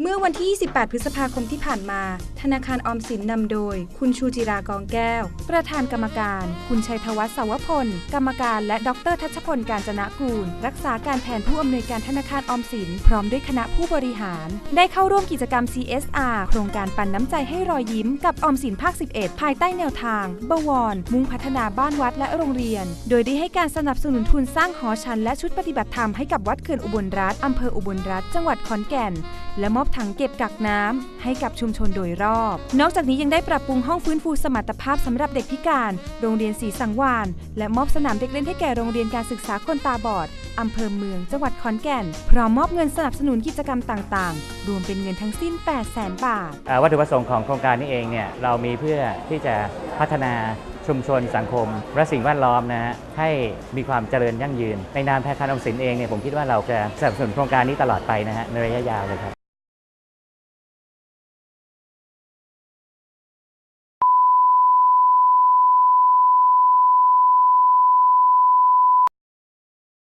เมื่อวันที่ 28 พฤษภาคมที่ผ่านมา ธนาคารออมสินนำโดย คุณชูจิรากองแก้ว ประธานกรรมการ คุณชัยธวัฒน์สาวพล กรรมการและดรทัชพลการจนะกูล รักษาการแทนผู้อำนวยการธนาคารออมสิน พร้อมด้วยคณะผู้บริหาร ได้เข้าร่วมกิจกรรม CSR โครงการปันน้ำใจให้รอยยิ้ม กับออมสินภาค 11 ภายใต้แนวทาง บวร มุ่งพัฒนาบ้านวัดและโรงเรียน โดยได้ให้การสนับสนุนทุนสร้างหอฉันและชุดปฏิบัติธรรมให้กับวัดเขื่อนอุบลรัฐอำเภออุบลรัฐจังหวัดขอนแก่น และมอบถังเก็บกักน้ำให้กับชุมชนโดยรอบ นอกจากนี้ยังได้ปรับปรุงห้องฟื้นฟูสมรรถภาพสำหรับเด็กพิการ โรงเรียนศรีสังวานและมอบสนามเด็กเล่นให้แก่โรงเรียนการศึกษาคนตาบอดอำเภอเมืองจังหวัดขอนแก่น พร้อมมอบเงินสนับสนุนกิจกรรมต่างๆ รวมเป็นเงินทั้งสิ้น 8 0 0 0 0 0บาท วัตถุประสงค์ของโครงการนี้เองเนี่ยเรามีเพื่อที่จะพัฒนาชุมชนสังคม และสิ่งแวดล้อมนะฮะให้มีความเจริญยั่งยืน ในนามธนาคารอมสินเองเนี่ยผมคิดว่าเราจะสนับสนุนโครงการนี้ตลอดไปนะฮะในระยะยาวเลยครับ